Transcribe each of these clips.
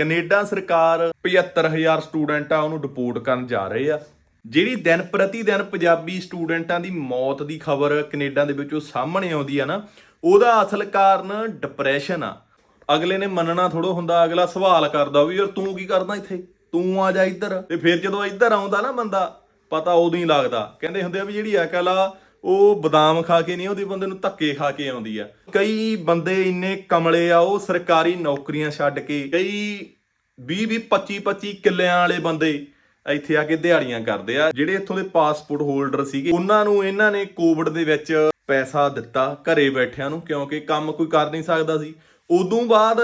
Canada ਸਰਕਾਰ 75000 student ਆ ਉਹਨੂੰ ਡਿਪੋਰਟ ਕਰਨ ਜਾ ਰਹੇ ਆ। ਜਿਹੜੀ ਦਿਨ ਪ੍ਰਤੀ ਦਿਨ ਪੰਜਾਬੀ ਸਟੂਡੈਂਟਾਂ ਦੀ ਮੌਤ ਦੀ ਖਬਰ ਕੈਨੇਡਾ ਦੇ ਵਿੱਚੋਂ ਸਾਹਮਣੇ ਆਉਂਦੀ ਆ ਨਾ, ਉਹਦਾ ਅਸਲ ਕਾਰਨ ਡਿਪਰੈਸ਼ਨ ਆ। ਅਗਲੇ ਨੇ ਮੰਨਣਾ ਥੋੜੋ ਹੁੰਦਾ, ਅਗਲਾ ਸਵਾਲ ਕਰਦਾ ਵੀ ਯਾਰ ਤੂੰ ਕੀ ਕਰਦਾ ਇੱਥੇ? ਤੂੰ ਆ ਜਾ ਇੱਧਰ। ਤੇ ਫਿਰ ਜਦੋਂ ਇੱਧਰ ਆਉਂਦਾ ਨਾ ਬੰਦਾ, ਪਤਾ ਉਦੋਂ ਹੀ ਲੱਗਦਾ। ਕਹਿੰਦੇ ਹੁੰਦੇ ਆ ਵੀ ਜਿਹੜੀ ਅਕਲ ਆ ਉਹ ਬਦਾਮ ਖਾ ਕੇ ਨਹੀਂ ਉਹਦੇ ਬੰਦੇ ਨੂੰ ਧੱਕੇ ਖਾ ਕੇ ਆਉਂਦੀ ਆ। ਕਈ ਬੰਦੇ ਇੰਨੇ ਕਮਲੇ ਆ, ਉਹ ਸਰਕਾਰੀ ਨੌਕਰੀਆਂ ਛੱਡ ਕੇ, ਕਈ 20 20 25 25 ਕਿੱਲਿਆਂ ਵਾਲੇ ਬੰਦੇ ਇੱਥੇ ਆ ਕੇ ਦਿਹਾੜੀਆਂ ਕਰਦੇ ਆ। ਜਿਹੜੇ ਇੱਥੋਂ ਦੇ ਪਾਸਪੋਰਟ ਹੋਲਡਰ ਸੀਗੇ, ਉਹਨਾਂ ਨੂੰ ਇਹਨਾਂ ਨੇ ਕੋਵਿਡ ਦੇ ਵਿੱਚ ਪੈਸਾ ਦਿੱਤਾ ਘਰੇ ਬੈਠਿਆਂ ਨੂੰ, ਕਿਉਂਕਿ ਕੰਮ ਕੋਈ ਕਰ ਨਹੀਂ ਸਕਦਾ ਸੀ। ਉਦੋਂ ਬਾਅਦ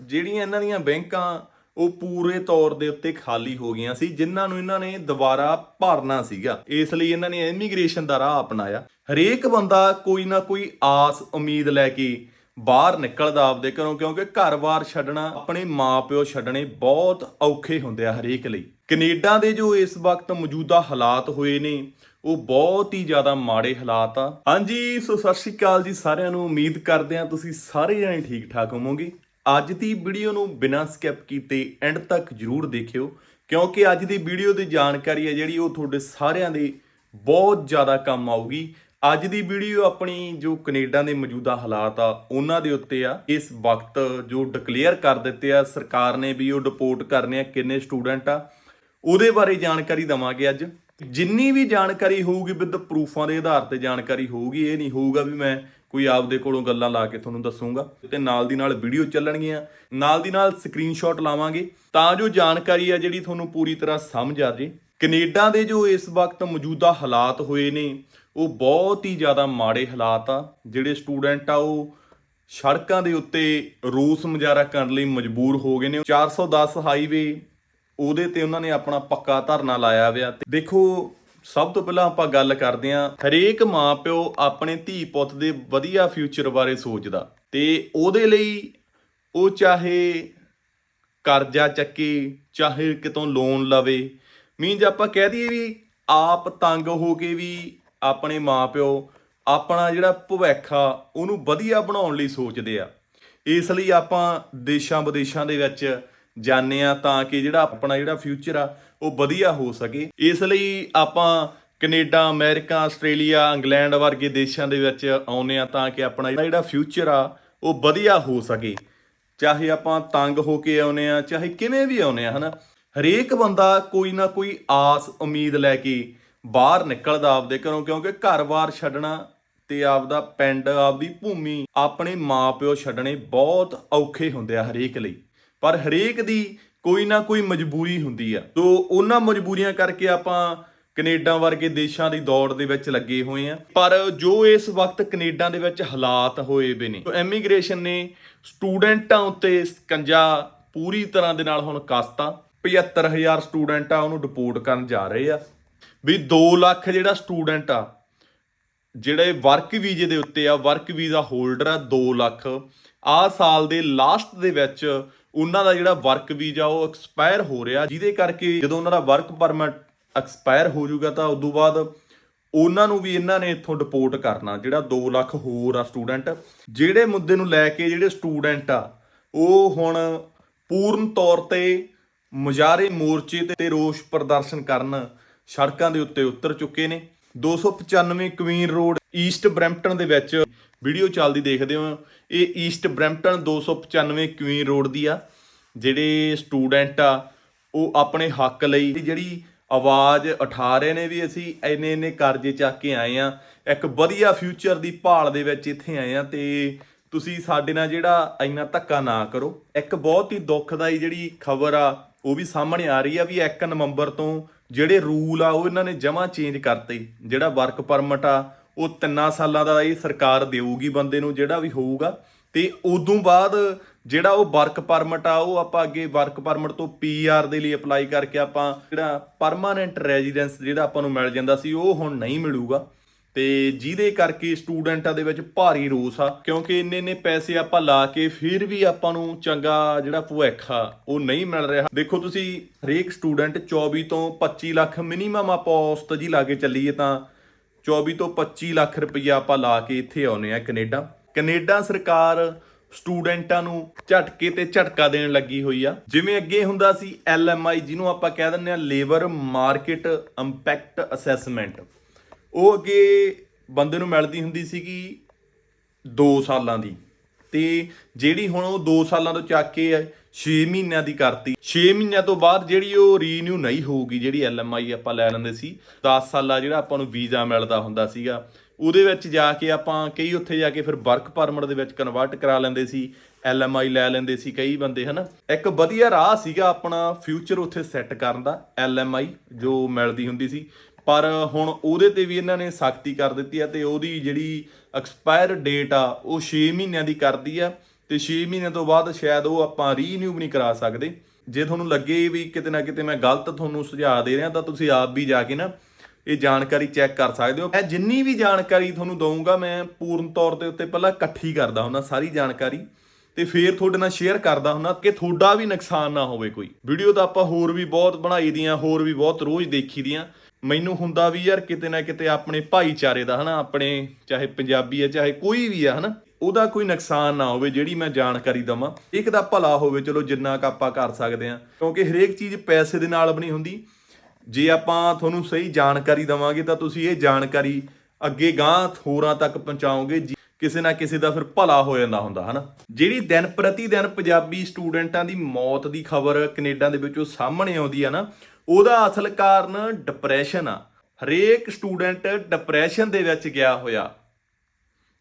ਜਿਹੜੀਆਂ ਇਹਨਾਂ ਦੀਆਂ ਬੈਂਕਾਂ ਉਹ ਪੂਰੇ ਤੌਰ ਦੇ ਉੱਤੇ ਖਾਲੀ ਹੋ ਗਈਆਂ ਸੀ, ਜਿਨ੍ਹਾਂ ਨੂੰ ਇਹਨਾਂ ਨੇ ਦੁਬਾਰਾ ਭਰਨਾ ਸੀਗਾ। ਇਸ ਲਈ ਇਹਨਾਂ ਨੇ ਇਮੀਗ੍ਰੇਸ਼ਨ ਦਾ ਰਾਹ ਅਪਣਾਇਆ। ਹਰੇਕ ਬੰਦਾ ਕੋਈ ਨਾ ਕੋਈ ਆਸ, ਉਮੀਦ ਲੈ ਕੇ ਬਾਹਰ ਨਿਕਲਦਾ ਆਪਦੇ ਘਰੋਂ, ਕਿਉਂਕਿ ਘਰ-ਬਾਰ ਛੱਡਣਾ, ਆਪਣੇ ਮਾਪਿਓ ਛੱਡਣੇ ਬਹੁਤ ਔਖੇ ਹੁੰਦੇ ਆ ਹਰੇਕ ਲਈ। ਕੈਨੇਡਾ ਦੇ ਜੋ ਇਸ ਵਕਤ ਮੌਜੂਦਾ ਹਾਲਾਤ ਹੋਏ ਨੇ, ਉਹ ਬਹੁਤ ਹੀ ਜ਼ਿਆਦਾ ਮਾੜੇ ਹਾਲਾਤ ਆ। ਹਾਂਜੀ, ਸੋ ਸਤਿ ਸ਼੍ਰੀ ਅਕਾਲ ਜੀ ਸਾਰਿਆਂ ਨੂੰ। ਉਮੀਦ ਕਰਦੇ ਆ ਤੁਸੀਂ ਸਾਰੇ ਜਣੇ ਠੀਕ ਠਾਕ ਹੋਵੋਗੇ। ਅੱਜ ਦੀ ਵੀਡੀਓ ਨੂੰ ਬਿਨਾਂ ਸਕਿਪ ਕੀਤੇ ਐਂਡ ਤੱਕ ਜਰੂਰ ਦੇਖਿਓ, ਕਿਉਂਕਿ ਅੱਜ ਦੀ ਵੀਡੀਓ ਦੀ ਜਾਣਕਾਰੀ ਹੈ ਜਿਹੜੀ ਉਹ ਤੁਹਾਡੇ ਸਾਰਿਆਂ ਦੇ ਬਹੁਤ ਜ਼ਿਆਦਾ ਕੰਮ ਆਊਗੀ। ਅੱਜ ਦੀ ਵੀਡੀਓ ਆਪਣੀ ਜੋ ਕੈਨੇਡਾ ਦੇ ਮੌਜੂਦਾ ਹਾਲਾਤ ਆ, ਉਹਨਾਂ ਦੇ ਉੱਤੇ ਆ। ਇਸ ਵਕਤ ਜੋ ਡਿਕਲੇਅਰ ਕਰ ਦਿੱਤੇ ਆ, ਸਰਕਾਰ ਨੇ ਵੀ ਉਹ ਡਿਪੋਰਟ ਕਰਨੇ ਆ, ਕਿੰਨੇ ਸਟੂਡੈਂਟ ਆ, ਉਹਦੇ ਬਾਰੇ ਜਾਣਕਾਰੀ ਦਵਾਂਗੇ ਅੱਜ। ਜਿੰਨੀ ਵੀ ਜਾਣਕਾਰੀ ਹੋਊਗੀ, ਵਿਦ ਪ੍ਰੂਫਾਂ ਦੇ ਆਧਾਰ ਤੇ ਜਾਣਕਾਰੀ ਹੋਊਗੀ, ਇਹ ਨਹੀਂ ਹੋਊਗਾ ਵੀ ਮੈਂ ਕੋਈ ਆਪਦੇ ਕੋਲੋਂ ਗੱਲਾਂ ਲਾ ਕੇ ਤੁਹਾਨੂੰ ਦੱਸੂਗਾ ਤੇ ਨਾਲ ਦੀ ਨਾਲ ਵੀਡੀਓ ਚੱਲਣਗੀਆਂ। ਨਾਲ ਦੀ ਨਾਲ ਸਕਰੀਨਸ਼ਾਟ ਲਾਵਾਂਗੇ ਤਾਂ ਜੋ ਜਾਣਕਾਰੀ ਆ ਜਿਹੜੀ ਤੁਹਾਨੂੰ ਪੂਰੀ ਤਰ੍ਹਾਂ ਸਮਝ ਆ ਜੇ। ਕੈਨੇਡਾ ਦੇ ਜੋ ਇਸ ਵਕਤ ਮੌਜੂਦਾ ਹਾਲਾਤ ਹੋਏ ਨੇ, ਉਹ ਬਹੁਤ ਹੀ ਜ਼ਿਆਦਾ ਮਾੜੇ ਹਾਲਾਤ ਆ। ਜਿਹੜੇ ਸਟੂਡੈਂਟ ਆ, ਉਹ ਸੜਕਾਂ ਦੇ ਉੱਤੇ ਰੋਸ ਮੁਜ਼ਾਹਰਾ ਕਰਨ ਲਈ ਮਜਬੂਰ ਹੋ ਗਏ ਨੇ। 410 ਹਾਈਵੇ ਉਹਦੇ ਤੇ ਉਹਨਾਂ ਨੇ ਆਪਣਾ ਪੱਕਾ ਧਰਨਾ ਲਾਇਆ ਹੋਇਆ ਤੇ ਦੇਖੋ ਸਭ ਤੋਂ ਪਹਿਲਾਂ ਆਪਾਂ ਗੱਲ ਕਰਦੇ ਆਂ ਹਰੇਕ ਮਾਪਿਓ ਆਪਣੇ ਧੀ ਪੁੱਤ ਦੇ ਵਧੀਆ ਫਿਊਚਰ ਬਾਰੇ ਸੋਚਦਾ ਤੇ ਉਹਦੇ ਲਈ ਉਹ ਚਾਹੇ ਕਰਜ਼ਾ ਚੱਕੇ, ਚਾਹੇ ਕਿਤੋਂ ਲੋਨ ਲਵੇ ਮੀਨਜ ਆਪਾਂ ਕਹਿ ਦਈਏ ਵੀ ਆਪ ਤੰਗ ਹੋ ਕੇ ਵੀ ਆਪਣੇ ਮਾਪਿਓ ਆਪਣਾ ਜਿਹੜਾ ਭਵਿੱਖ ਆ, ਉਹਨੂੰ ਵਧੀਆ ਬਣਾਉਣ ਲਈ ਸੋਚਦੇ ਆ। ਇਸ ਲਈ ਆਪਾਂ ਦੇਸ਼ਾਂ ਵਿਦੇਸ਼ਾਂ ਦੇ ਵਿੱਚ ਜਾਂਦੇ ਆ ਤਾਂ ਕਿ ਜਿਹੜਾ ਆਪਣਾ ਜਿਹੜਾ ਫਿਊਚਰ ਆ, ਉਹ ਵਧੀਆ ਹੋ ਸਕੇ। ਇਸ ਲਈ ਆਪਾਂ ਕੈਨੇਡਾ, ਅਮਰੀਕਾ, ਆਸਟ੍ਰੇਲੀਆ, ਇੰਗਲੈਂਡ ਵਰਗੇ ਦੇਸ਼ਾਂ ਦੇ ਵਿੱਚ ਆਉਨੇ ਆ ਤਾਂ ਕਿ ਆਪਣਾ ਜਿਹੜਾ ਫਿਊਚਰ ਆ, ਉਹ ਵਧੀਆ ਹੋ ਸਕੇ। ਚਾਹੇ ਆਪਾਂ ਤੰਗ ਹੋ ਕੇ ਆਉਨੇ ਆ, ਚਾਹੇ ਕਿਵੇਂ ਵੀ ਆਉਨੇ ਆ, ਹਨਾ? ਹਰੇਕ ਬੰਦਾ ਕੋਈ ਨਾ ਕੋਈ ਆਸ, ਉਮੀਦ ਲੈ ਕੇ ਬਾਹਰ ਨਿਕਲਦਾ ਆਪਦੇ ਘਰੋਂ, ਕਿਉਂਕਿ ਘਰ-ਬਾਰ ਛੱਡਣਾ ਤੇ ਆਪਦਾ ਪਿੰਡ, ਆਪਦੀ ਭੂਮੀ ਆਪਣੇ ਮਾਪਿਓ ਛੱਡਣੇ ਬਹੁਤ ਔਖੇ ਹੁੰਦੇ ਆ ਹਰੇਕ ਲਈ। ਪਰ ਹਰੇਕ ਦੀ ਕੋਈ ਨਾ ਕੋਈ ਮਜਬੂਰੀ ਹੁੰਦੀ ਆ। ਤੋਂ ਉਹਨਾਂ ਮਜਬੂਰੀਆਂ ਕਰਕੇ ਆਪਾਂ ਕੈਨੇਡਾ ਵਰਗੇ ਦੇਸ਼ਾਂ ਦੀ ਦੌੜ ਦੇ ਵਿੱਚ ਲੱਗੇ ਹੋਏ ਆ। ਪਰ ਜੋ ਇਸ ਵਕਤ ਕੈਨੇਡਾ ਦੇ ਵਿੱਚ ਹਾਲਾਤ ਹੋਏ ਵੇ ਨੇ, ਇਮੀਗ੍ਰੇਸ਼ਨ ਨੇ ਸਟੂਡੈਂਟਾਂ ਉੱਤੇ ਸਕੰਜਾ ਪੂਰੀ ਤਰ੍ਹਾਂ ਦੇ ਨਾਲ ਹੁਣ ਕਸਤਾ। 75000 ਸਟੂਡੈਂਟ ਆ, ਉਹਨੂੰ ਡਿਪੋਰਟ ਕਰਨ ਜਾ ਰਹੇ ਆ। ਵੀ 2 ਲੱਖ ਜਿਹੜਾ ਸਟੂਡੈਂਟ ਆ, ਜਿਹੜੇ ਵਰਕ ਵੀਜ਼ੇ ਦੇ ਉੱਤੇ ਆ, ਵਰਕ ਵੀਜ਼ਾ ਹੋਲਡਰ ਆ 2 ਲੱਖ। ਆ ਸਾਲ ਦੇ ਲਾਸਟ ਦੇ ਵਿੱਚ ਉਹਨਾਂ ਦਾ ਜਿਹੜਾ ਵਰਕ ਵੀਜ਼ਾ ਉਹ ਐਕਸਪਾਇਰ ਹੋ ਰਿਹਾ, ਜਿਹਦੇ ਕਰਕੇ ਜਦੋਂ ਉਹਨਾਂ ਦਾ ਵਰਕ ਪਰਮਿਟ ਐਕਸਪਾਇਰ ਹੋ ਜਾਊਗਾ ਤਾਂ ਉਦੋਂ ਬਾਅਦ ਉਹਨਾਂ ਨੂੰ ਵੀ ਇਹਨਾਂ ਨੇ ਇੱਥੋਂ ਡਿਪੋਰਟ ਕਰਨਾ, ਜਿਹੜਾ 2 ਲੱਖ ਹੋਰ ਆ ਸਟੂਡੈਂਟ ਜਿਹੜੇ ਮੁੱਦੇ ਨੂੰ ਲੈ ਕੇ ਜਿਹੜੇ ਸਟੂਡੈਂਟ ਆ, ਉਹ ਹੁਣ ਪੂਰਨ ਤੌਰ ਤੇ ਮੁਜ਼ਾਹਰੇ ਮੋਰਚੇ ਤੇ ਰੋਸ ਪ੍ਰਦਰਸ਼ਨ ਕਰਨ ਸੜਕਾਂ ਦੇ ਉੱਤੇ ਉਤਰ ਚੁੱਕੇ ਨੇ। 295 ਕੁਈਨ ਰੋਡ ਈਸਟ ਬ੍ਰੈਂਪਟਨ ਦੇ ਵਿੱਚ ਵੀਡੀਓ ਚੱਲਦੀ ਦੇਖਦੇ ਹੋ। ਇਹ ਈਸਟ ਬ੍ਰੈਂਪਟਨ 295 ਕੁਈਨ ਰੋਡ ਦੀ ਆ। ਜਿਹੜੇ ਸਟੂਡੈਂਟ ਆ, ਉਹ ਆਪਣੇ ਹੱਕ ਲਈ ਜਿਹੜੀ ਆਵਾਜ਼ ਉਠਾ ਰਹੇ ਨੇ ਵੀ ਅਸੀਂ ਇੰਨੇ ਇੰਨੇ ਕਰਜ਼ੇ ਚੱਕ ਕੇ ਆਏ ਆ। ਇੱਕ ਵਧੀਆ ਫਿਊਚਰ ਦੀ ਭਾਲ ਦੇ ਵਿੱਚ ਇੱਥੇ ਆਏ ਆ ਤੇ ਤੁਸੀਂ ਸਾਡੇ ਨਾਲ ਜਿਹੜਾ ਇੰਨਾ ਧੱਕਾ ਨਾ ਕਰੋ। ਇੱਕ ਬਹੁਤ ਹੀ ਦੁੱਖਦਾਈ ਜਿਹੜੀ ਖਬਰ ਆ, ਉਹ ਵੀ ਸਾਹਮਣੇ ਆ ਰਹੀ ਆ ਵੀ 1 ਨਵੰਬਰ ਤੋਂ ਜਿਹੜੇ ਰੂਲ ਆ, ਉਹ ਇਹਨਾਂ ਨੇ ਜਮਾ ਚੇਂਜ ਕਰਤੇ। ਜਿਹੜਾ ਵਰਕ ਪਰਮਿਟ ਆ ਉਹ ਤਿੰਨਾਂ ਸਾਲਾਂ ਦਾ ਇਹ ਸਰਕਾਰ ਦੇਊਗੀ ਬੰਦੇ ਨੂੰ ਜਿਹੜਾ ਵੀ ਹੋਊਗਾ। ਤੇ ਉਦੋਂ ਬਾਅਦ ਜਿਹੜਾ ਉਹ ਵਰਕ ਪਰਮਿਟ ਆ, ਉਹ ਆਪਾਂ ਅੱਗੇ ਵਰਕ ਪਰਮਿਟ ਤੋਂ ਪੀਆਰ ਦੇ ਲਈ ਅਪਲਾਈ ਕਰਕੇ ਆਪਾਂ ਜਿਹੜਾ ਪਰਮਾਨੈਂਟ ਰੈਜ਼ੀਡੈਂਸ ਜਿਹੜਾ ਆਪਾਂ ਨੂੰ ਮਿਲ ਜਾਂਦਾ ਸੀ, ਉਹ ਹੁਣ ਨਹੀਂ ਮਿਲੂਗਾ। ਤੇ ਜਿਹਦੇ ਕਰਕੇ ਸਟੂਡੈਂਟਾਂ ਦੇ ਵਿੱਚ ਭਾਰੀ ਰੋਸ ਆ, ਕਿਉਂਕਿ ਇੰਨੇ ਇੰਨੇ ਪੈਸੇ ਆਪਾਂ ਲਾ ਕੇ ਫਿਰ ਵੀ ਆਪਾਂ ਨੂੰ ਚੰਗਾ ਜਿਹੜਾ ਭਵਿੱਖ ਆ, ਉਹ ਨਹੀਂ ਮਿਲ ਰਿਹਾ। ਦੇਖੋ ਤੁਸੀਂ ਹਰੇਕ ਸਟੂਡੈਂਟ 24 ਤੋਂ 25 ਲੱਖ ਮਿਨੀਮਮ ਆਪਾਂ ਔਸਤ ਜੀ ਲਾ ਕੇ ਚੱਲੀਏ ਤਾਂ 24 ਤੋਂ 25 ਲੱਖ ਰੁਪਈਆ ਆਪਾਂ ਲਾ ਕੇ ਇੱਥੇ ਆਉਨੇ ਆ ਕੈਨੇਡਾ। ਕੈਨੇਡਾ ਸਰਕਾਰ ਸਟੂਡੈਂਟਾਂ ਨੂੰ ਝਟਕੇ ਤੇ ਝਟਕਾ ਦੇਣ ਲੱਗੀ ਹੋਈ ਆ। ਜਿਵੇਂ ਅੱਗੇ ਹੁੰਦਾ ਸੀ LMI ਜਿਹਨੂੰ ਆਪਾਂ ਕਹਿ ਦਿੰਦੇ ਆ ਲੇਬਰ ਮਾਰਕੀਟ ਇੰਪੈਕਟ ਅਸੈਸਮੈਂਟ। ਉਹ ਅੱਗੇ ਬੰਦੇ ਨੂੰ ਮਿਲਦੀ ਹੁੰਦੀ ਸੀਗੀ 2 ਸਾਲਾਂ ਦੀ। ਤੇ ਜਿਹੜੀ ਹੁਣ ਉਹ 2 ਸਾਲਾਂ ਤੋਂ ਚੱਕ ਕੇ 6 ਮਹੀਨਿਆਂ ਦੀ ਕਰਤੀ। 6 ਮਹੀਨਿਆਂ ਤੋਂ ਬਾਅਦ ਜਿਹੜੀ ਉਹ ਰੀਨਿਊ ਨਹੀਂ ਹੋਊਗੀ, ਜਿਹੜੀ ਐਲਐਮਆਈ ਆਪਾਂ ਲੈ ਲੈਂਦੇ ਸੀ 10 ਸਾਲਾ ਜਿਹੜਾ ਆਪਾਂ ਨੂੰ ਵੀਜ਼ਾ ਮਿਲਦਾ ਹੁੰਦਾ ਸੀਗਾ, ਉਹਦੇ ਵਿੱਚ ਜਾ ਕੇ ਆਪਾਂ ਕਈ ਉੱਥੇ ਜਾ ਕੇ ਫਿਰ ਵਰਕ ਪਰਮਿਟ ਦੇ ਵਿੱਚ ਕਨਵਰਟ ਕਰਾ ਲੈਂਦੇ ਸੀ ਐਲਐਮਆਈ ਲੈ ਲੈਂਦੇ ਸੀ ਕਈ ਬੰਦੇ, ਹਨਾ? ਇੱਕ ਵਧੀਆ ਰਾਹ ਸੀਗਾ ਆਪਣਾ ਫਿਊਚਰ ਉੱਥੇ ਸੈੱਟ ਕਰਨ ਦਾ ਐਲਐਮਆਈ ਜੋ ਮਿਲਦੀ ਹੁੰਦੀ ਸੀ। ਪਰ ਹੁਣ ਉਹਦੇ ਤੇ ਵੀ ਇਹਨਾਂ ਨੇ ਸਖਤੀ ਕਰ ਦਿੱਤੀ ਆ ਤੇ ਉਹਦੀ ਜਿਹੜੀ ਐਕਸਪਾਇਰ ਡੇਟ ਆ, ਉਹ 6 ਮਹੀਨਿਆਂ ਦੀ ਕਰਦੀ ਆ। ਤੇ 6 ਮਹੀਨੇ ਤੋਂ ਬਾਅਦ ਸ਼ਾਇਦ ਉਹ ਆਪਾਂ ਰੀਨਿਊ ਵੀ ਨਹੀਂ ਕਰਾ ਸਕਦੇ। ਜੇ ਤੁਹਾਨੂੰ ਲੱਗੇ ਵੀ ਕਿਤੇ ਨਾ ਕਿਤੇ ਮੈਂ ਗਲਤ ਤੁਹਾਨੂੰ ਸੁਝਾਅ ਦੇ ਰਿਹਾ, ਤਾਂ ਤੁਸੀਂ ਆਪ ਵੀ ਜਾ ਕੇ ਨਾ ਇਹ ਜਾਣਕਾਰੀ ਚੈੱਕ ਕਰ ਸਕਦੇ ਹੋ। ਮੈਂ ਜਿੰਨੀ ਵੀ ਜਾਣਕਾਰੀ ਤੁਹਾਨੂੰ ਦਊਂਗਾ, ਮੈਂ ਪੂਰਨ ਤੌਰ ਦੇ ਉੱਤੇ ਪਹਿਲਾਂ ਇਕੱਠੀ ਕਰਦਾ ਹੁੰਦਾ, ਸਾਰੀ ਜਾਣਕਾਰੀ। ਤੇ ਫੇਰ ਤੁਹਾਡੇ ਨਾਲ ਸ਼ੇਅਰ ਕਰਦਾ ਹੁੰਦਾ ਕਿ ਤੁਹਾਡਾ ਵੀ ਨੁਕਸਾਨ ਨਾ ਹੋਵੇ ਕੋਈ। ਵੀਡੀਓ ਤਾਂ ਆਪਾਂ ਹੋਰ ਵੀ ਬਹੁਤ ਬਣਾਈ ਦੀਆਂ, ਹੋਰ ਵੀ ਬਹੁਤ ਰੋਜ਼ ਦੇਖੀ ਦੀਆਂ। ਮੈਨੂੰ ਹੁੰਦਾ ਵੀ ਯਾਰ ਕਿਤੇ ਨਾ ਕਿਤੇ ਆਪਣੇ ਭਾਈਚਾਰੇ ਦਾ ਹਨਾ, ਆਪਣੇ ਚਾਹੇ ਪੰਜਾਬੀ ਹੈ, ਚਾਹੇ ਕੋਈ ਵੀ ਆ ਹਨਾ ਉਹਦਾ ਕੋਈ ਨੁਕਸਾਨ ਨਾ ਹੋਵੇ ਜਿਹੜੀ ਮੈਂ ਜਾਣਕਾਰੀ ਦਵਾਂ। ਇੱਕ ਦਾ ਭਲਾ ਹੋਵੇ, ਚਲੋ ਜਿੰਨਾ ਕ ਆਪਾਂ ਕਰ ਸਕਦੇ ਆ ਕਿਉਂਕਿ ਹਰੇਕ ਚੀਜ਼ ਪੈਸੇ ਦੇ ਨਾਲ ਬਣੀ ਹੁੰਦੀ। ਜੇ ਆਪਾਂ ਤੁਹਾਨੂੰ ਸਹੀ ਜਾਣਕਾਰੀ ਦਵਾਂਗੇ ਤਾਂ ਤੁਸੀਂ ਇਹ ਜਾਣਕਾਰੀ ਅੱਗੇ ਗਾਂ ਹੋਰਾਂ ਤੱਕ ਪਹੁੰਚਾਓਗੇ। ਜੀ- ਕਿਸੇ ਨਾ ਕਿਸੇ ਦਾ ਫਿਰ ਭਲਾ ਹੋ ਜਾਂਦਾ ਹੁੰਦਾ, ਹਨਾ? ਜਿਹੜੀ ਦਿਨ ਪ੍ਰਤੀ ਦਿਨ ਪੰਜਾਬੀ ਸਟੂਡੈਂਟਾਂ ਦੀ ਮੌਤ ਦੀ ਖਬਰ ਕੈਨੇਡਾ ਦੇ ਵਿੱਚੋਂ ਸਾਹਮਣੇ ਆਉਂਦੀ ਆ ਨਾ, ਉਹਦਾ ਅਸਲ ਕਾਰਨ ਡਿਪਰੈਸ਼ਨ ਆ। ਹਰੇਕ ਸਟੂਡੈਂਟ ਡਿਪਰੈਸ਼ਨ ਦੇ ਵਿੱਚ ਗਿਆ ਹੋਇਆ।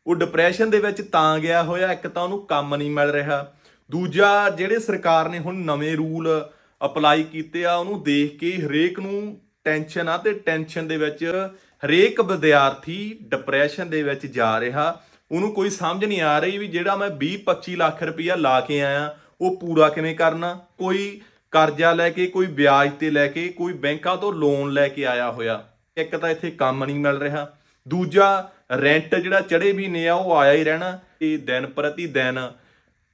ਉਹ ਡਿਪਰੈਸ਼ਨ ਦੇ ਵਿੱਚ ਤਾਂ ਗਿਆ ਹੋਇਆ, ਇੱਕ ਤਾਂ ਉਹਨੂੰ ਕੰਮ ਨਹੀਂ ਮਿਲ ਰਿਹਾ। ਦੂਜਾ, ਜਿਹੜੇ ਸਰਕਾਰ ਨੇ ਹੁਣ ਨਵੇਂ ਰੂਲ ਅਪਲਾਈ ਕੀਤੇ ਆ, ਉਹਨੂੰ ਦੇਖ ਕੇ ਹਰੇਕ ਨੂੰ ਟੈਨਸ਼ਨ ਆ ਤੇ ਟੈਨਸ਼ਨ ਦੇ ਵਿੱਚ ਹਰੇਕ ਵਿਦਿਆਰਥੀ ਡਿਪਰੈਸ਼ਨ ਦੇ ਵਿੱਚ ਜਾ ਰਿਹਾ। ਉਹਨੂੰ ਕੋਈ ਸਮਝ ਨਹੀਂ ਆ ਰਹੀ ਵੀ ਜਿਹੜਾ ਮੈਂ 20 25 ਲੱਖ ਰੁਪਈਆ ਲਾ ਕੇ ਆਇਆ, ਉਹ ਪੂਰਾ ਕਿਵੇਂ ਕਰਨਾ? ਕੋਈ ਕਰਜ਼ਾ ਲੈ ਕੇ, ਕੋਈ ਵਿਆਜ ਤੇ ਲੈ ਕੇ, ਕੋਈ ਬੈਂਕਾਂ ਤੋਂ ਲੋਨ ਲੈ ਕੇ ਆਇਆ ਹੋਇਆ। ਇੱਕ ਤਾਂ ਇੱਥੇ ਕੰਮ ਨਹੀਂ ਮਿਲ ਰਿਹਾ। ਦੂਜਾ ਰੈਂਟ ਜਿਹੜਾ ਚੜੇ ਮਹੀਨੇ ਆ, ਉਹ ਆਇਆ ਹੀ ਰਹਿਣਾ। ਇਹ ਦਿਨ ਪ੍ਰਤੀ ਦਿਨ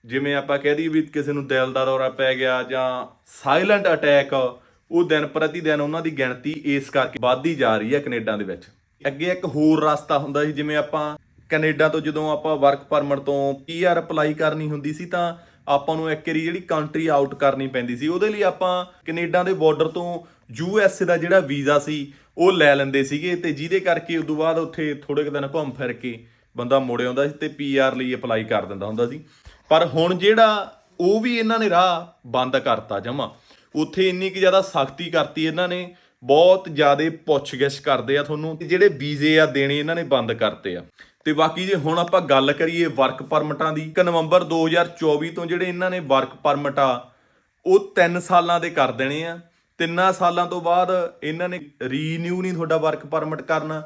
ਜਿਵੇਂ ਆਪਾਂ ਕਹਿ ਦਈਏ ਵੀ ਕਿਸੇ ਨੂੰ ਦਿਲ ਦਾ ਦੌਰਾ ਪੈ ਗਿਆ ਜਾਂ ਸਾਇਲੈਂਟ ਅਟੈਕ ਉਹ ਦਿਨ ਪ੍ਰਤੀ ਦਿਨ ਉਹਨਾਂ ਦੀ ਗਿਣਤੀ ਇਸ ਕਰਕੇ ਵੱਧਦੀ ਜਾ ਰਹੀ ਹੈ ਕੈਨੇਡਾ ਦੇ ਵਿੱਚ। ਅੱਗੇ ਇੱਕ ਹੋਰ ਰਸਤਾ ਹੁੰਦਾ ਸੀ, ਜਿਵੇਂ ਆਪਾਂ ਕੈਨੇਡਾ ਤੋਂ ਜਦੋਂ ਆਪਾਂ ਵਰਕ ਪਰਮਿਟ ਤੋਂ ਪੀਆਰ ਅਪਲਾਈ ਕਰਨੀ ਹੁੰਦੀ ਸੀ, ਤਾਂ ਆਪਾਂ ਨੂੰ ਇੱਕ ਵਾਰੀ ਜਿਹੜੀ ਕੰਟਰੀ ਆਊਟ ਕਰਨੀ ਪੈਂਦੀ ਸੀ। ਉਹਦੇ ਲਈ ਆਪਾਂ ਕੈਨੇਡਾ ਦੇ ਬਾਰਡਰ ਤੋਂ ਯੂਐਸਏ ਦਾ ਜਿਹੜਾ ਵੀਜ਼ਾ ਸੀ ਉਹ ਲੈ ਲੈਂਦੇ ਸੀਗੇ ਤੇ ਜਿਹਦੇ ਕਰਕੇ ਉਦੋਂ ਬਾਅਦ ਉੱਥੇ ਥੋੜੇ ਕੁ ਦਿਨ ਘੁੰਮ ਫਿਰ ਕੇ ਬੰਦਾ ਮੁੜ ਆਉਂਦਾ ਸੀ ਤੇ ਪੀਆਰ ਲਈ ਅਪਲਾਈ ਕਰ ਦਿੰਦਾ ਹੁੰਦਾ ਸੀ। ਪਰ ਹੁਣ ਜਿਹੜਾ ਉਹ ਵੀ ਇਹਨਾਂ ਨੇ ਰਾਹ ਬੰਦ ਕਰਤਾ ਜਮਾ। ਉੱਥੇ ਇੰਨੀ ਕਿ ਜ਼ਿਆਦਾ ਸਖਤੀ ਕਰਤੀ ਇਹਨਾਂ ਨੇ, ਬਹੁਤ ਜ਼ਿਆਦਾ ਪੁੱਛਗਿੱਛ ਕਰਦੇ ਆ ਤੁਹਾਨੂੰ, ਤੇ ਜਿਹੜੇ ਵੀਜ਼ੇ ਆ ਦੇਣੇ ਇਹਨਾਂ ਨੇ ਬੰਦ ਕਰਤੇ ਆ। ਤੇ ਬਾਕੀ ਜੇ ਹੁਣ ਆਪਾਂ ਗੱਲ ਕਰੀਏ ਵਰਕ ਪਰਮਿਟਾਂ ਦੀ 1 ਨਵੰਬਰ 2024 ਤੋਂ ਜਿਹੜੇ ਇਹਨਾਂ ਨੇ ਵਰਕ ਪਰਮਿਟ ਆ ਉਹ 3 ਸਾਲਾਂ ਦੇ ਕਰ ਦੇਣੇ ਆ। ਤਿੰਨਾਂ ਸਾਲਾਂ ਤੋਂ ਬਾਅਦ ਇਹਨਾਂ ਨੇ ਰੀਨਿਊ ਨਹੀਂ ਤੁਹਾਡਾ ਵਰਕ ਪਰਮਿਟ ਕਰਨਾ।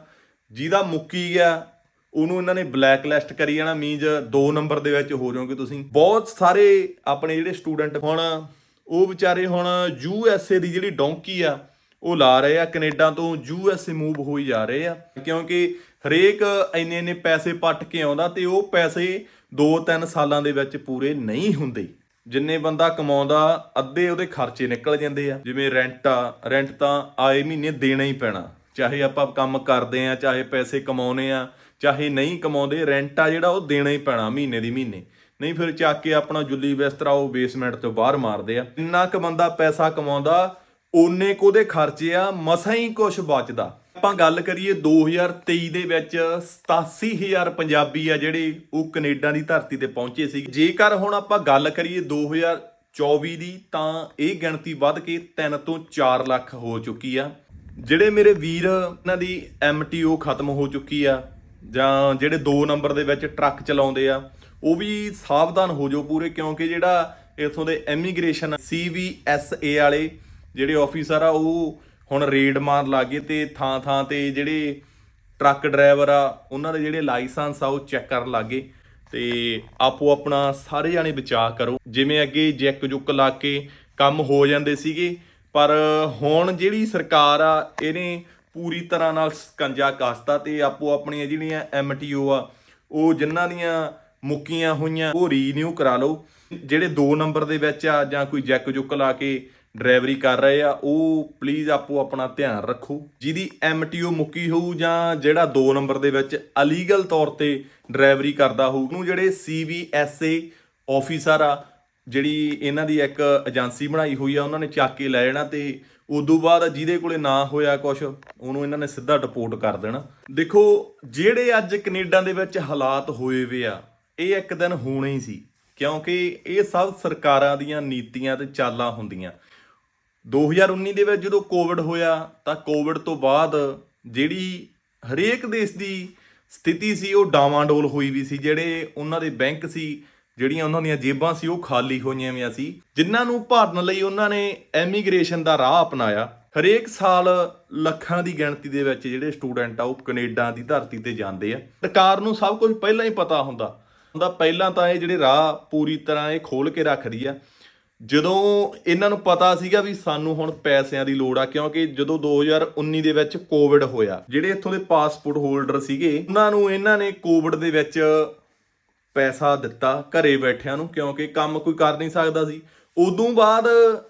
ਜਿਹਦਾ ਮੁੱਕੀ ਗਿਆ, ਉਹਨੂੰ ਇਹਨਾਂ ਨੇ ਬਲੈਕ ਲਿਸਟ ਕਰੀ ਜਾਣਾ ਮੀਨਜ਼ 2 ਨੰਬਰ ਦੇ ਵਿੱਚ ਹੋ ਜਾਓਗੇ ਤੁਸੀਂ। ਬਹੁਤ ਸਾਰੇ ਆਪਣੇ ਜਿਹੜੇ ਸਟੂਡੈਂਟ ਹੁਣ, ਉਹ ਵਿਚਾਰੇ ਹੁਣ ਯੂ ਐਸ ਏ ਦੀ ਜਿਹੜੀ ਡੌਂਕੀ ਆ, ਉਹ ਲਾ ਰਹੇ ਆ ਕੈਨੇਡਾ ਤੋਂ। ਯੂ ਐਸ ਏ ਮੂਵ ਹੋਈ ਜਾ ਰਹੇ ਆ। ਕਿਉਂਕਿ ਹਰੇਕ ਇੰਨੇ ਇੰਨੇ ਪੈਸੇ ਪੱਟ ਕੇ ਆਉਂਦਾ ਤੇ ਉਹ ਪੈਸੇ 2-3 ਸਾਲਾਂ ਦੇ ਵਿੱਚ ਪੂਰੇ ਨਹੀਂ ਹੁੰਦੇ। ਜਿੰਨੇ ਬੰਦਾ ਕਮਾਉਂਦਾ, ਅੱਧੇ ਉਹਦੇ ਖਰਚੇ ਨਿਕਲ ਜਾਂਦੇ ਆ। ਜਿਵੇਂ ਰੈਂਟ ਆ ਰੈਂਟ ਤਾਂ ਆਏ ਮਹੀਨੇ ਦੇਣਾ ਹੀ ਪੈਣਾ। ਚਾਹੇ ਆਪਾਂ ਕੰਮ ਕਰਦੇ ਆ, ਚਾਹੇ ਪੈਸੇ ਕਮਾਉਨੇ ਆ, ਚਾਹੇ ਨਹੀਂ ਕਮਾਉਂਦੇ ਰੈਂਟ ਆ ਜਿਹੜਾ ਉਹ ਦੇਣਾ ਹੀ ਪੈਣਾ ਮਹੀਨੇ ਦੀ ਮਹੀਨੇ। ਨਹੀਂ ਫਿਰ ਚੱਕ ਕੇ ਆਪਣਾ ਜੁੱਲੀ ਬਿਸਤਰਾ ਉਹ ਬੇਸਮੈਂਟ ਤੋਂ ਬਾਹਰ ਮਾਰਦੇ ਆ। ਇੰਨਾ ਕੁ ਬੰਦਾ ਪੈਸਾ ਕਮਾਉਂਦਾ, ਓਨੇ ਕੁ ਉਹਦੇ ਖਰਚੇ ਆ, ਮਸਾਂ ਹੀ ਕੁਝ ਬਚਦਾ। ਆਪਾਂ ਗੱਲ ਕਰੀਏ 2023 ਦੇ ਵਿੱਚ 87000 ਪੰਜਾਬੀ ਆ ਜਿਹੜੇ ਉਹ ਕੈਨੇਡਾ ਦੀ ਧਰਤੀ ਤੇ ਪਹੁੰਚੇ ਸੀ। ਜੇਕਰ ਹੁਣ ਆਪਾਂ ਗੱਲ ਕਰੀਏ 2024 ਦੀ, ਤਾਂ ਇਹ ਗਿਣਤੀ ਵੱਧ ਕੇ 3 ਤੋਂ 4 ਲੱਖ ਹੋ ਚੁੱਕੀ ਆ। ਜਿਹੜੇ ਮੇਰੇ ਵੀਰ ਇਹਨਾਂ ਦੀ ਐਮਟੀਓ ਖਤਮ ਹੋ ਚੁੱਕੀ ਆ, ਜਾਂ ਜਿਹੜੇ 2 ਨੰਬਰ ਦੇ ਵਿੱਚ ਟਰੱਕ ਚਲਾਉਂਦੇ ਆ, ਉਹ ਵੀ ਸਾਵਧਾਨ ਹੋ ਜਾਓ ਪੂਰੇ, ਕਿਉਂਕਿ ਜਿਹੜਾ ਇਥੋਂ ਦੇ ਇਮੀਗ੍ਰੇਸ਼ਨ ਸੀਵੀਐਸਏ ਵਾਲੇ ਜਿਹੜੇ ਆਫੀਸਰ ਆ, ਉਹ ਹੁਣ ਰੇਡ ਮਾਰ ਲਾਗੇ ਤੇ ਥਾਂ ਥਾਂ ਤੇ ਜਿਹੜੇ ਟਰੱਕ ਡਰਾਈਵਰ ਆ, ਉਹਨਾਂ ਦੇ ਜਿਹੜੇ ਲਾਇਸੈਂਸ ਆ, ਉਹ ਚੈੱਕ ਕਰਨ ਲੱਗੇ ਤੇ ਆਪੋ ਆਪਣਾ ਸਾਰੇ ਜਾਣੇ ਬਚਾਅ ਕਰੋ। ਜਿਵੇਂ ਅੱਗੇ ਜੈਕ ਜੁੱਕ ਲਾ ਕੇ ਕੰਮ ਹੋ ਜਾਂਦੇ ਸੀਗੇ, ਪਰ ਹੁਣ ਜਿਹੜੀ ਸਰਕਾਰ ਆ, ਇਹਨੇ ਪੂਰੀ ਤਰ੍ਹਾਂ ਨਾਲ ਸਕੰਜਾ ਕਾਸਤਾ ਤੇ ਆਪੋ ਆਪਣੀਆਂ ਜਿਹੜੀਆਂ ਐਮਟੀਓ ਆ, ਉਹ ਜਿਨ੍ਹਾਂ ਦੀਆਂ ਮੁੱਕੀਆਂ ਹੋਈਆਂ, ਉਹ ਰੀਨਿਊ ਕਰਾ ਲਓ। ਜਿਹੜੇ 2 ਨੰਬਰ ਦੇ ਵਿੱਚ ਆ, ਜਾਂ ਕੋਈ ਜੈਕ ਜੁੱਕ ਲਾ ਕੇ ਡਰਾਈਵਰੀ ਕਰ ਰਹੇ ਆ, ਉਹ ਪਲੀਜ਼ ਆਪੋ ਆਪਣਾ ਧਿਆਨ ਰੱਖੋ। ਜਿਹਦੀ ਐਮਟੀਓ ਮੁੱਕੀ ਹੋਊ ਜਾਂ ਜਿਹੜਾ 2 ਨੰਬਰ ਦੇ ਵਿੱਚ ਅਲੀਗਲ ਤੌਰ ਤੇ ਡਰਾਈਵਰੀ ਕਰਦਾ ਹੋਊ, ਉਹਨੂੰ ਜਿਹੜੇ ਸੀਵੀਐਸਏ ਆਫੀਸਰ ਆ, ਜਿਹੜੀ ਇਹਨਾਂ ਦੀ ਇੱਕ ਏਜੰਸੀ ਬਣਾਈ ਹੋਈ ਆ, ਉਹਨਾਂ ਨੇ ਚੱਕ ਕੇ ਲੈ ਜਾਣਾ ਤੇ ਉਦੋਂ ਬਾਅਦ ਜਿਹਦੇ ਕੋਲੇ ਨਾ ਹੋਇਆ ਕੁਛ, ਉਹਨੂੰ ਇਹਨਾਂ ਨੇ ਸਿੱਧਾ ਡਿਪੋਰਟ ਕਰ ਦੇਣਾ। ਦੇਖੋ, ਜਿਹੜੇ ਅੱਜ ਕੈਨੇਡਾ ਦੇ ਵਿੱਚ ਹਾਲਾਤ ਹੋਏ ਵੇ ਆ, ਇਹ ਇੱਕ ਦਿਨ ਹੋਣੇ ਹੀ ਸੀ, ਕਿਉਂਕਿ ਇਹ ਸਭ ਸਰਕਾਰਾਂ ਦੀਆਂ ਨੀਤੀਆਂ ਤੇ ਚਾਲਾਂ ਹੁੰਦੀਆਂ। 2019 ਦੇ ਵਿੱਚ ਜਦੋਂ ਕੋਵਿਡ ਹੋਇਆ, ਤਾਂ ਕੋਵਿਡ ਤੋਂ ਬਾਅਦ ਜਿਹੜੀ ਹਰੇਕ ਦੇਸ਼ ਦੀ ਸਥਿਤੀ ਸੀ, ਉਹ ਡਾਵਾਂਡੋਲ ਹੋਈ ਵੀ ਸੀ। ਜਿਹੜੇ ਉਹਨਾਂ ਦੇ ਬੈਂਕ ਸੀ, ਜਿਹੜੀਆਂ ਉਹਨਾਂ ਦੀਆਂ ਜੇਬਾਂ ਸੀ, ਉਹ ਖਾਲੀ ਹੋਈਆਂ ਵੀਆਂ ਸੀ। ਜਿਨ੍ਹਾਂ ਨੂੰ ਭਰਨ ਲਈ ਉਹਨਾਂ ਨੇ ਐਮੀਗ੍ਰੇਸ਼ਨ ਦਾ ਰਾਹ ਅਪਣਾਇਆ। ਹਰੇਕ ਸਾਲ ਲੱਖਾਂ ਦੀ ਗਿਣਤੀ ਦੇ ਵਿੱਚ ਜਿਹੜੇ ਸਟੂਡੈਂਟ ਆ, ਉਹ ਕੈਨੇਡਾ ਦੀ ਧਰਤੀ ਤੇ ਜਾਂਦੇ ਆ। ਸਰਕਾਰ ਨੂੰ ਸਭ ਕੁਝ ਪਹਿਲਾਂ ਹੀ ਪਤਾ ਹੁੰਦਾ। ਹੁੰਦਾ ਪਹਿਲਾਂ ਤਾਂ ਇਹ ਜਿਹੜੇ ਰਾਹ ਪੂਰੀ ਤਰ੍ਹਾਂ ਇਹ ਖੋਲ ਕੇ ਰੱਖਦੀ ਆ। ਜਦੋਂ ਇਹਨਾਂ ਨੂੰ ਪਤਾ ਸੀਗਾ ਵੀ ਸਾਨੂੰ ਹੁਣ ਪੈਸਿਆਂ ਦੀ ਲੋੜ ਆ, ਕਿਉਂਕਿ ਜਦੋਂ 2019 ਦੇ ਵਿੱਚ ਕੋਵਿਡ ਹੋਇਆ, ਜਿਹੜੇ ਇੱਥੋਂ ਦੇ ਪਾਸਪੋਰਟ ਹੋਲਡਰ ਸੀਗੇ, ਉਹਨਾਂ ਨੂੰ ਇਹਨਾਂ ਨੇ ਕੋਵਿਡ ਦੇ ਵਿੱਚ ਪੈਸਾ ਦਿੱਤਾ ਘਰੇ ਬੈਠਿਆਂ ਨੂੰ, ਕਿਉਂਕਿ ਕੰਮ ਕੋਈ ਕਰ ਨਹੀਂ ਸਕਦਾ ਸੀ। ਉਦੋਂ ਬਾਅਦ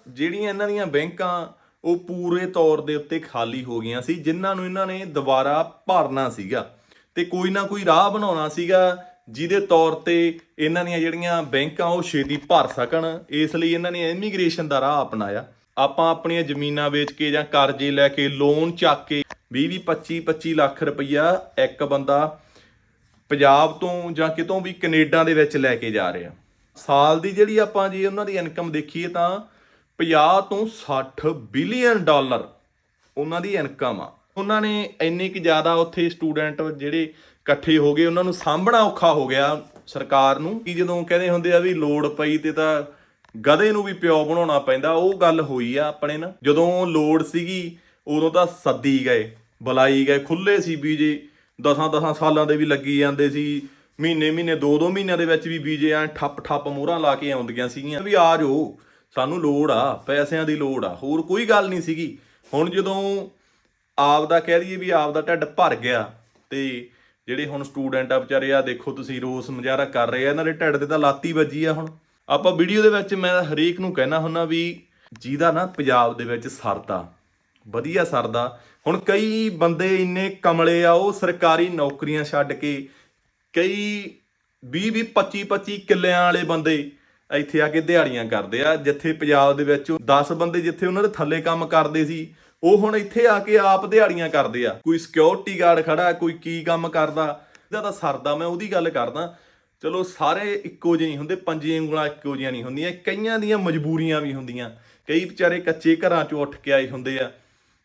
ਜਿਹੜੀਆਂ ਇਹਨਾਂ ਦੀਆਂ ਬੈਂਕਾਂ, ਉਹ ਪੂਰੇ ਤੌਰ ਦੇ ਉੱਤੇ ਖਾਲੀ ਹੋ ਗਈਆਂ ਸੀ, ਜਿਨ੍ਹਾਂ ਨੂੰ ਇਹਨਾਂ ਨੇ ਦੁਬਾਰਾ ਭਰਨਾ ਸੀਗਾ। ਤੇ ਕੋਈ ਨਾ ਕੋਈ ਰਾਹ ਬਣਾਉਣਾ ਸੀਗਾ ਜਿਹਦੇ ਤੌਰ ਤੇ ਇਹਨਾਂ ਦੀਆਂ ਜਿਹੜੀਆਂ ਬੈਂਕਾਂ ਉਹ ਛੇਤੀ ਭਰ ਸਕਣ, ਇਸ ਲਈ ਇਹਨਾਂ ਨੇ ਇਮੀਗ੍ਰੇਸ਼ਨ ਦਾ ਰਾਹ ਅਪਣਾਇਆ। ਆਪਾਂ ਆਪਣੀਆਂ ਜ਼ਮੀਨਾਂ ਵੇਚ ਕੇ ਜਾਂ ਕਰਜ਼ੇ ਲੈ ਕੇ ਲੋਨ ਚੱਕ ਕੇ 20 20 25 25 ਲੱਖ ਰੁਪਈਆ ਇੱਕ ਬੰਦਾ ਪੰਜਾਬ ਤੋਂ ਜਾਂ ਕਿਤੋਂ ਵੀ ਕੈਨੇਡਾ ਦੇ ਵਿੱਚ ਲੈ ਕੇ ਜਾ ਰਿਹਾ। ਸਾਲ ਦੀ ਜਿਹੜੀ ਆਪਾਂ ਜੀ ਉਹਨਾਂ ਦੀ ਇਨਕਮ ਦੇਖੀਏ ਤਾਂ 50 ਤੋਂ 60 ਬਿਲੀਅਨ ਡਾਲਰ ਉਹਨਾਂ ਦੀ ਇਨਕਮ ਆ। ਉਹਨਾਂ ਨੇ ਇੰਨੇ ਕਿ ਜ਼ਿਆਦਾ ਉੱਥੇ ਸਟੂਡੈਂਟ ਜਿਹੜੇ ਇਕੱਠੇ ਹੋ ਗਏ, ਉਹਨਾਂ ਨੂੰ ਸਾਂਭਣਾ ਔਖਾ ਹੋ ਗਿਆ ਸਰਕਾਰ ਨੂੰ, ਕਿ ਜਦੋਂ ਕਹਿੰਦੇ ਹੁੰਦੇ ਆ ਵੀ ਲੋੜ ਪਈ ਤੇ ਤਾਂ ਗਧੇ ਨੂੰ ਵੀ ਪਿਓ ਬਣਾਉਣਾ ਪੈਂਦਾ, ਉਹ ਗੱਲ ਹੋਈ ਆ ਆਪਣੇ ਨਾਲ। ਜਦੋਂ ਲੋੜ ਸੀਗੀ, ਉਦੋਂ ਤਾਂ ਸੱਦੀ ਗਏ, ਬੁਲਾਈ ਗਏ ਖੁੱਲੇ ਸੀ ਬੀਜੇ। ਦਸਾਂ ਦਸਾਂ ਸਾਲਾਂ ਦੇ ਵੀ ਲੱਗੀ ਜਾਂਦੇ ਸੀ। ਮਹੀਨੇ ਮਹੀਨੇ, ਦੋ ਦੋ ਮਹੀਨਿਆਂ ਦੇ ਵਿੱਚ ਵੀ ਬੀਜੇ ਐ ਠੱਪ ਠੱਪ ਮੋਹਰਾਂ ਲਾ ਕੇ ਆਉਂਦੀਆਂ ਸੀਗੀਆਂ ਵੀ ਆ ਜਾਓ, ਸਾਨੂੰ ਲੋੜ ਆ, ਪੈਸਿਆਂ ਦੀ ਲੋੜ ਆ, ਹੋਰ ਕੋਈ ਗੱਲ ਨਹੀਂ ਸੀਗੀ। ਹੁਣ ਜਦੋਂ ਆਪ ਦਾ ਕਹਿ ਦਈਏ ਵੀ ਆਪ ਦਾ ਢਿੱਡ ਭਰ ਗਿਆ ਤੇ ਜਿਹੜੇ ਹੁਣ ਸਟੂਡੈਂਟ ਆ ਵਿਚਾਰੇ ਆ ਦੇਖੋ ਤੁਸੀਂ ਰੋਸ ਮੁਜ਼ਾਹਰਾ ਕਰ ਰਹੇ ਆ, ਇਹਨਾਂ ਦੇ ਢਿੱਡ ਤੇ ਤਾਂ ਲਾਤੀ ਵੱਜੀ ਆ ਹੁਣ। ਆਪਾਂ ਵੀਡੀਓ ਦੇ ਵਿੱਚ ਮੈਂ ਹਰੇਕ ਨੂੰ ਕਹਿਣਾ ਹੁੰਦਾ ਵੀ ਜਿਹਦਾ ਨਾ ਪੰਜਾਬ ਦੇ ਵਿੱਚ ਸਰਦਾ, ਵਧੀਆ ਸਰਦਾ, ਹੁਣ ਕਈ ਬੰਦੇ ਇੰਨੇ ਕਮਲੇ ਆ, ਉਹ ਸਰਕਾਰੀ ਨੌਕਰੀਆਂ ਛੱਡ ਕੇ ਕਈ 20 20 25 25 ਕਿੱਲਿਆਂ ਵਾਲੇ ਬੰਦੇ ਇੱਥੇ ਆ ਕੇ ਦਿਹਾੜੀਆਂ ਕਰਦੇ ਆ, ਜਿੱਥੇ ਪੰਜਾਬ ਦੇ ਵਿੱਚ 10 ਬੰਦੇ ਜਿੱਥੇ ਉਹਨਾਂ ਦੇ ਥੱਲੇ ਕੰਮ ਕਰਦੇ ਸੀ ਉਹ ਹੁਣ ਇੱਥੇ ਆ ਕੇ ਆਪ ਦਿਹਾੜੀਆਂ ਕਰਦੇ ਆ। ਕੋਈ ਸਿਕਿਉਰਿਟੀ ਗਾਰਡ ਖੜਾ, ਕੋਈ ਕੀ ਕੰਮ ਕਰਦਾ। ਇਹਦਾ ਤਾਂ ਸਰਦਾ, ਮੈਂ ਉਹਦੀ ਗੱਲ ਕਰਦਾ। ਚਲੋ, ਸਾਰੇ ਇੱਕੋ ਜਿਹੇ ਨਹੀਂ ਹੁੰਦੇ, ਪੰਜੇ ਉਂਗਲਾਂ ਇੱਕੋ ਜਿਹੀਆਂ ਨਹੀਂ ਹੁੰਦੀਆਂ। ਕਈਆਂ ਦੀਆਂ ਮਜਬੂਰੀਆਂ ਵੀ ਹੁੰਦੀਆਂ। ਕਈ ਵਿਚਾਰੇ ਕੱਚੇ ਘਰਾਂ ਚੋਂ ਉੱਠ ਕੇ ਆਏ ਹੁੰਦੇ ਆ।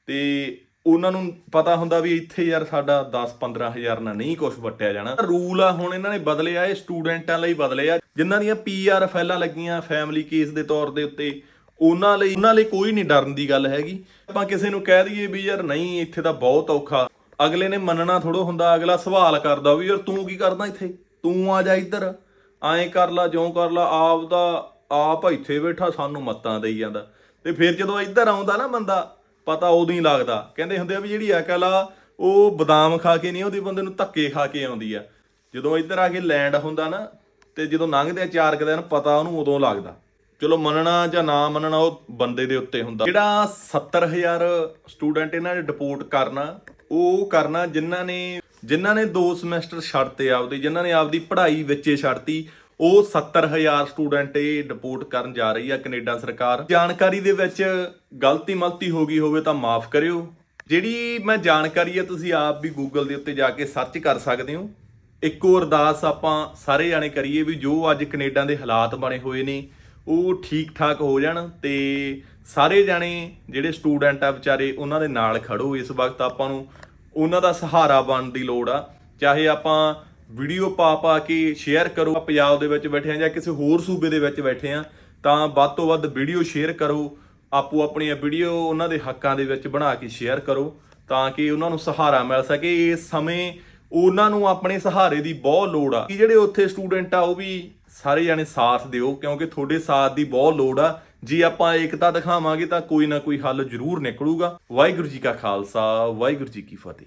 ਤੇ ਉਹਨਾਂ ਨੂੰ ਪਤਾ ਹੁੰਦਾ ਵੀ ਇੱਥੇ ਯਾਰ ਸਾਡਾ 10-15 ਹਜ਼ਾਰ ਨਾਲ ਨਹੀਂ ਕੁਝ ਵਟਿਆ ਜਾਣਾ। ਰੂਲ ਆ, ਹੁਣ ਇਹਨਾਂ ਨੇ ਬਦਲੇ ਆ ਇਹ ਸਟੂਡੈਂਟਾਂ ਲਈ ਬਦਲੇ ਆ ਜਿਨ੍ਹਾਂ ਦੀਆਂ ਪੀਆਰ ਫਾਈਲਾਂ ਲੱਗੀਆਂ ਫੈਮਿਲੀ ਕੇਸ ਦੇ ਤੌਰ ਦੇ ਉੱਤੇ ਉਹਨਾਂ ਲਈ ਉਹਨਾਂ ਲਈ ਕੋਈ ਨਹੀਂ ਡਰਨ ਦੀ ਗੱਲ ਹੈਗੀ। ਆਪਾਂ ਕਿਸੇ ਨੂੰ ਕਹਿ ਦਈਏ ਵੀ ਯਾਰ ਨਹੀਂ, ਇੱਥੇ ਤਾਂ ਬਹੁਤ ਔਖਾ। ਅਗਲੇ ਨੇ ਮੰਨਣਾ ਥੋੜੋ ਹੁੰਦਾ, ਅਗਲਾ ਸਵਾਲ ਕਰਦਾ ਵੀ ਯਾਰ ਤੂੰ ਕੀ ਕਰਦਾ ਇੱਥੇ? ਤੂੰ ਆ ਜਾ ਇੱਧਰ। ਐਂ ਕਰ ਲਾ, ਜਿਉਂ ਕਰ ਲਾ, ਆਪ ਦਾ, ਆਪ ਇੱਥੇ ਬੈਠਾ, ਸਾਨੂੰ ਮੱਤਾਂ ਦੇਈ ਜਾਂਦਾ। ਤੇ ਫਿਰ ਜਦੋਂ ਇੱਧਰ ਆਉਂਦਾ ਨਾ ਬੰਦਾ, ਪਤਾ ਉਦੋਂ ਹੀ ਲੱਗਦਾ। ਕਹਿੰਦੇ ਹੁੰਦੇ ਆ ਵੀ ਜਿਹੜੀ ਅਕਲ ਆ, ਉਹ ਬਦਾਮ ਖਾ ਕੇ ਨਹੀਂ ਉਹਦੇ ਬੰਦੇ ਨੂੰ ਧੱਕੇ ਖਾ ਕੇ ਆਉਂਦੀ ਆ। ਜਦੋਂ ਇੱਧਰ ਆ ਕੇ ਲੈਂਡ ਹੁੰਦਾ ਨਾ, ਤੇ ਜਦੋਂ ਲੰਘਦੇ ਆ, ਚਾਰ ਕੁ ਦਿਨ, ਪਤਾ ਉਹਨੂੰ ਉਦੋਂ ਲੱਗਦਾ। ਚਲੋ ਮੰਨਣਾ ਜਾਂ ਨਾ ਮੰਨਣਾ ਉਹ ਬੰਦੇ ਦੇ ਉੱਤੇ ਹੁੰਦਾ। ਜਿਹੜਾ 70000 ਸਟੂਡੈਂਟ ਇਹਨਾਂ ਨੇ ਡਿਪੋਰਟ ਕਰਨਾ, ਉਹ ਕਰਨਾ ਜਿਨ੍ਹਾਂ ਨੇ ਜਿਨ੍ਹਾਂ ਨੇ 2 ਸਮੈਸਟਰ ਛੱਡਤੇ ਆਪਦੇ, ਜਿਨ੍ਹਾਂ ਨੇ ਆਪਦੀ ਪੜ੍ਹਾਈ ਵਿੱਚੇ ਛੱਡਤੀ, ਉਹ 70000 ਸਟੂਡੈਂਟ ਇਹ ਡਿਪੋਰਟ ਕਰਨ ਜਾ ਰਹੀ ਆ ਕੈਨੇਡਾ ਸਰਕਾਰ। ਜਾਣਕਾਰੀ ਦੇ ਵਿੱਚ ਗਲਤੀ ਮਲਤੀ ਹੋ ਗਈ ਹੋਵੇ ਤਾਂ ਮਾਫ ਕਰਿਓ। ਜਿਹੜੀ ਮੈਂ ਜਾਣਕਾਰੀ ਹੈ ਤੁਸੀਂ ਆਪ ਵੀ ਗੂਗਲ ਦੇ ਉੱਤੇ ਜਾ ਕੇ ਸਰਚ ਕਰ ਸਕਦੇ ਹੋ। ਇੱਕੋ ਅਰਦਾਸ ਆਪਾਂ ਸਾਰੇ ਜਾਣੇ ਕਰੀਏ ਵੀ ਜੋ ਅੱਜ ਕੈਨੇਡਾ ਦੇ ਹਾਲਾਤ ਬਣੇ ਹੋਏ ਨੇ ਉਹ ਠੀਕ ਠਾਕ ਹੋ ਜਾਣ ਤੇ ਸਾਰੇ ਜਾਣੇ ਜਿਹੜੇ ਸਟੂਡੈਂਟ ਆ ਵਿਚਾਰੇ ਉਹਨਾਂ ਦੇ ਨਾਲ ਖੜੋ ਇਸ ਵਕਤ ਆਪਾਂ ਨੂੰ। ਉਹਨਾਂ ਦਾ ਸਹਾਰਾ ਬਣਨ ਦੀ ਲੋੜ ਆ। ਚਾਹੇ ਆਪਾਂ ਵੀਡੀਓ ਪਾ ਪਾ ਕੇ ਸ਼ੇਅਰ ਕਰੋ ਪੰਜਾਬ ਦੇ ਵਿੱਚ ਬੈਠੇ ਆ ਜਾਂ ਕਿਸੇ ਹੋਰ ਸੂਬੇ ਦੇ ਵਿੱਚ ਬੈਠੇ ਆ, ਤਾਂ ਵੱਧ ਤੋਂ ਵੱਧ ਵੀਡੀਓ ਸ਼ੇਅਰ ਕਰੋ। ਆਪੋ ਆਪਣੀਆਂ ਵੀਡੀਓ ਉਹਨਾਂ ਦੇ ਹੱਕਾਂ ਦੇ ਵਿੱਚ ਬਣਾ ਕੇ ਸ਼ੇਅਰ ਕਰੋ, ਤਾਂ ਕਿ ਉਹਨਾਂ ਨੂੰ ਸਹਾਰਾ ਮਿਲ ਸਕੇ। ਇਸ ਸਮੇਂ ਉਹਨਾਂ ਨੂੰ ਆਪਣੇ ਸਹਾਰੇ ਦੀ ਬਹੁਤ ਲੋੜ ਆ। ਕਿ ਜਿਹੜੇ ਉੱਥੇ ਸਟੂਡੈਂਟ ਆ, ਉਹ ਵੀ ਸਾਰੇ ਜਾਣੇ ਸਾਥ ਦਿਓ, ਕਿਉਂਕਿ ਤੁਹਾਡੇ ਸਾਥ ਦੀ ਬਹੁਤ ਲੋੜ ਆ। ਜੇ ਆਪਾਂ ਏਕਤਾ ਦਿਖਾਵਾਂਗੇ ਤਾਂ ਕੋਈ ਨਾ ਕੋਈ ਹੱਲ ਜ਼ਰੂਰ ਨਿਕਲੂਗਾ। ਵਾਹਿਗੁਰੂ ਜੀ ਕਾ ਖਾਲਸਾ, ਵਾਹਿਗੁਰੂ ਜੀ ਕੀ ਫਤਿਹ।